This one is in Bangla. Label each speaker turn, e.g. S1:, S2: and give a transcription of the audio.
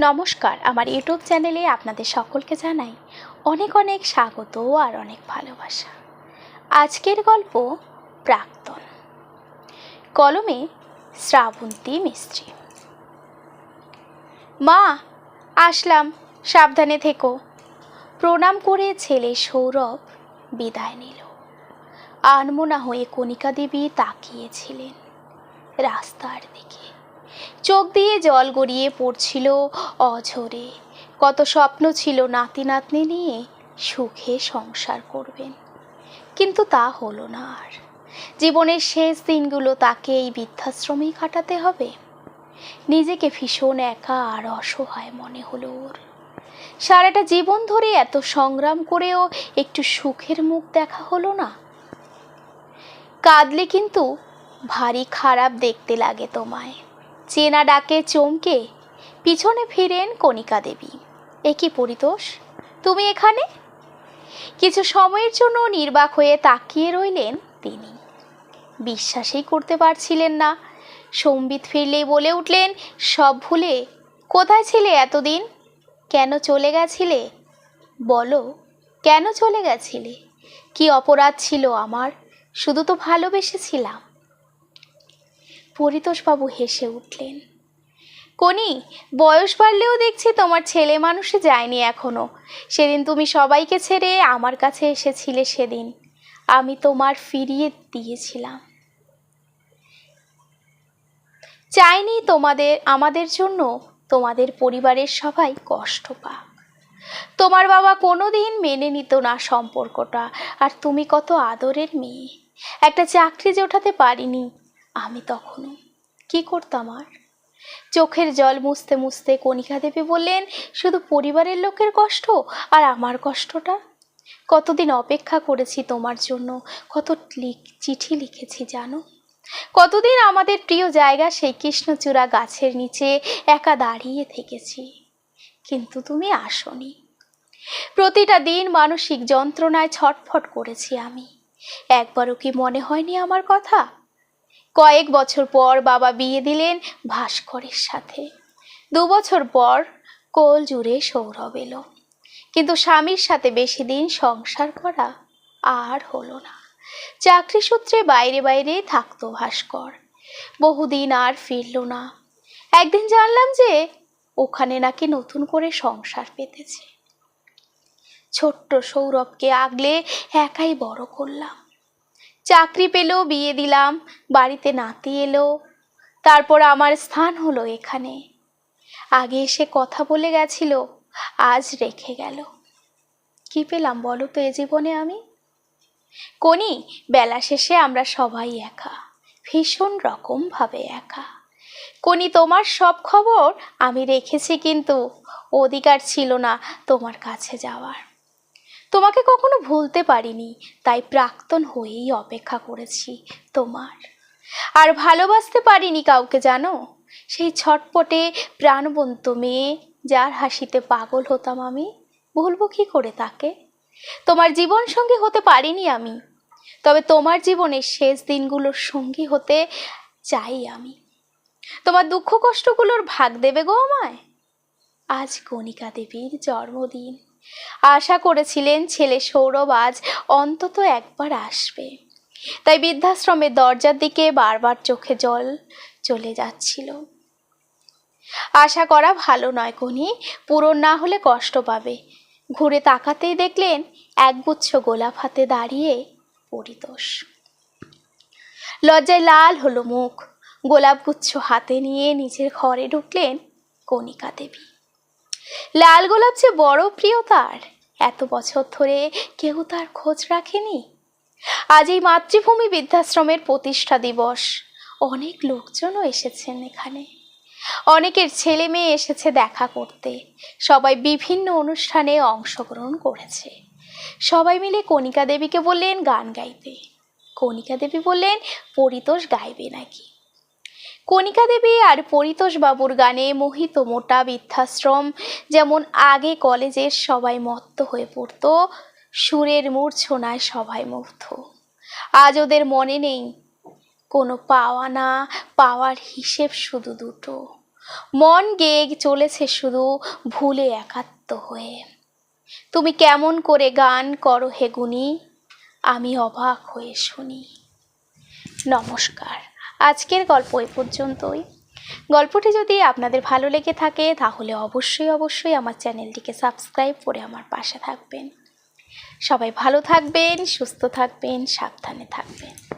S1: নমস্কার, আমার ইউটিউব চ্যানেলে আপনাদের সকলকে জানাই অনেক অনেক স্বাগত আর অনেক ভালোবাসা। আজকের গল্প প্রাক্তন। কলমে শ্রাবন্তী মিস্ত্রি। মা, আসলাম, সাবধানে থেকো। প্রণাম করে ছেলে সৌরভ বিদায় নিল। আনমোনা হয়ে কণিকা দেবী তাকিয়েছিলেন রাস্তার দিকে। চোখ দিয়ে জল গড়িয়ে পড়ছিল অঝরে। কত স্বপ্ন ছিল নাতি নাতনি নিয়ে সুখে সংসার করবেন। কিন্তু তা হলো না আর। জীবনের শেষ দিনগুলো তাকে এই বৃদ্ধাশ্রমেই কাটাতে হবে। নিজেকে ভীষণ একা আর অসহায় মনে হলো ওর। সারাটা জীবন ধরে এত সংগ্রাম করেও একটু সুখের মুখ দেখা হলো না। কাঁদলে কিন্তু ভারী খারাপ দেখতে লাগে তোমায়। চেনা ডাকে চমকে পিছনে ফিরেন কণিকা দেবী। এ কি পরিতোষ? তুমি এখানে? কিছু সময়ের জন্য নির্বাক হয়ে তাকিয়ে রইলেন তিনি। বিশ্বাসই করতে পারছিলেন না। সম্বিত ফিরলেই বলে উঠলেন, সব ভুলে কোথায় ছিলে এতদিন? কেন চলে গেছিলে? বলো, কেন চলে গেছিলে? কি অপরাধ ছিল আমার? শুধু তো ভালোবেসেছিলাম। পরিতোষবাবু হেসে উঠলেন। কনি, বয়স বাড়লেও দেখছি তোমার ছেলে মানুষে যায়নি এখনও। সেদিন তুমি সবাইকে ছেড়ে আমার কাছে এসেছিলে সেদিন। আমি তোমার ফিরিয়ে দিয়েছিলাম। চাইনি তোমাদের, আমাদের জন্য তোমাদের পরিবারের সবাই কষ্ট পাক। তোমার বাবা কোনো দিন মেনে নিত না সম্পর্কটা, আর তুমি কত আদরের মেয়ে। একটা চাকরি জোটাতে পারিনি আমি তখনও কি করতাম আর? চোখের জল মুছতে মুছতে কণিকা দেবী বললেন, শুধু পরিবারের লোকের কষ্ট আর আমার কষ্টটা? কতদিন অপেক্ষা করেছি তোমার জন্য, কত চিঠি লিখেছি জানো? কতদিন আমাদের প্রিয় জায়গা সেই কৃষ্ণচূড়া গাছের নিচে একা দাঁড়িয়ে থেকেছি। কিন্তু তুমি আসনি। প্রতিটা দিন মানসিক যন্ত্রণায় ছটফট করেছি আমি। একবারও কি মনে হয়নি আমার কথা? কয়েক বছর পর বাবা বিয়ে দিলেন ভাস্করের সাথে। দু বছর পর কোল জুড়ে সৌরভ এলো। কিন্তু স্বামীর সাথে বেশি দিন সংসার করা আর হলো না। চাকরি সূত্রে বাইরে বাইরে থাকতো ভাস্কর। বহুদিন আর ফিরল না। একদিন জানলাম যে ওখানে নাকি নতুন করে সংসার পেতেছে। ছোট্ট সৌরভকে আগলে একাই বড় করলাম। চাকরি পেল, বিয়ে দিলাম, বাড়িতে নাতি এলো, তারপর আমার স্থান হলো এখানে। আগে এসে কথা বলে গেছিল, আজ রেখে গেল। কি পেলাম বলো তো এ জীবনে আমি? কোনি, বেলা শেষে আমরা সবাই একা, ভীষণ রকমভাবে একা। কোনি, তোমার সব খবর আমি রেখেছি, কিন্তু অধিকার ছিল না তোমার কাছে যাওয়ার। তোমাকে কখনো ভুলতে পারিনি, তাই প্রাক্তন হয়েই অপেক্ষা করেছি তোমার। আর ভালোবাসতে পারিনি কাউকে জানো? সেই ছটপটে প্রাণবন্ত মেয়ে, যার হাসিতে পাগল হতাম আমি, ভুলবো কি করে তাকে? তোমার জীবন সঙ্গী হতে পারিনি আমি, তবে তোমার জীবনের শেষ দিনগুলোর সঙ্গী হতে চাই আমি। তোমার দুঃখ কষ্টগুলোর ভাগ দেবে গো আমায়? আজ কণিকা দেবীর জন্মদিন। আশা করেছিলেন ছেলে সৌরভ আজ অন্তত একবার আসবে। তাই বৃদ্ধাশ্রমের দরজার দিকে বারবার চোখে জল চলে যাচ্ছিল। আশা করা ভালো নয় কোনি, পূরণ না হলে কষ্ট পাবে। ঘুরে তাকাতেই দেখলেন একগুচ্ছ গোলাপ হাতে দাঁড়িয়ে পরিতোষ। লজ্জায় লাল হলো মুখ। গোলাপগুচ্ছ হাতে নিয়ে নিজের ঘরে ঢুকলেন কণিকা দেবী। লাল গোলাপ যে বড় প্রিয় তার, এত বছর ধরে কেউ তার খোঁজ রাখেনি। আজ এই মাতৃভূমি বৃদ্ধাশ্রমের প্রতিষ্ঠা দিবস। অনেক লোকজনও এসেছেন এখানে। অনেকের ছেলে মেয়ে এসেছে দেখা করতে। সবাই বিভিন্ন অনুষ্ঠানে অংশগ্রহণ করেছে। সবাই মিলে কণিকা দেবীকে বললেন গান গাইতে। কণিকা দেবী বললেন, পরিতোষ গাইবে নাকি? কণিকা দেবী আর পরিতোষ বাবুর গানে মোহিত মোটা বৃদ্ধাশ্রম, যেমন আগে কলেজের সবাই মত্ত হয়ে পড়তো, সুরের মূর্ছনায় সবাই মুগ্ধ। আজ ওদের মনে নেই, কোনো পাওয়া না, পাওয়ার হিসেব শুধু দুটো। মন গেগ চলেছে শুধু ভুলে একাত্ম হয়ে। তুমি কেমন করে গান করো হে গুনি আমি অবাক হয়ে শুনি। নমস্কার। আজকের গল্প এ পর্যন্তই। গল্পটি যদি আপনাদের ভালো লেগে থাকে, তাহলে অবশ্যই অবশ্যই আমার চ্যানেলটিকে সাবস্ক্রাইব করে আমার পাশে থাকবেন। সবাই ভালো থাকবেন, সুস্থ থাকবেন, সাবধানে থাকবেন।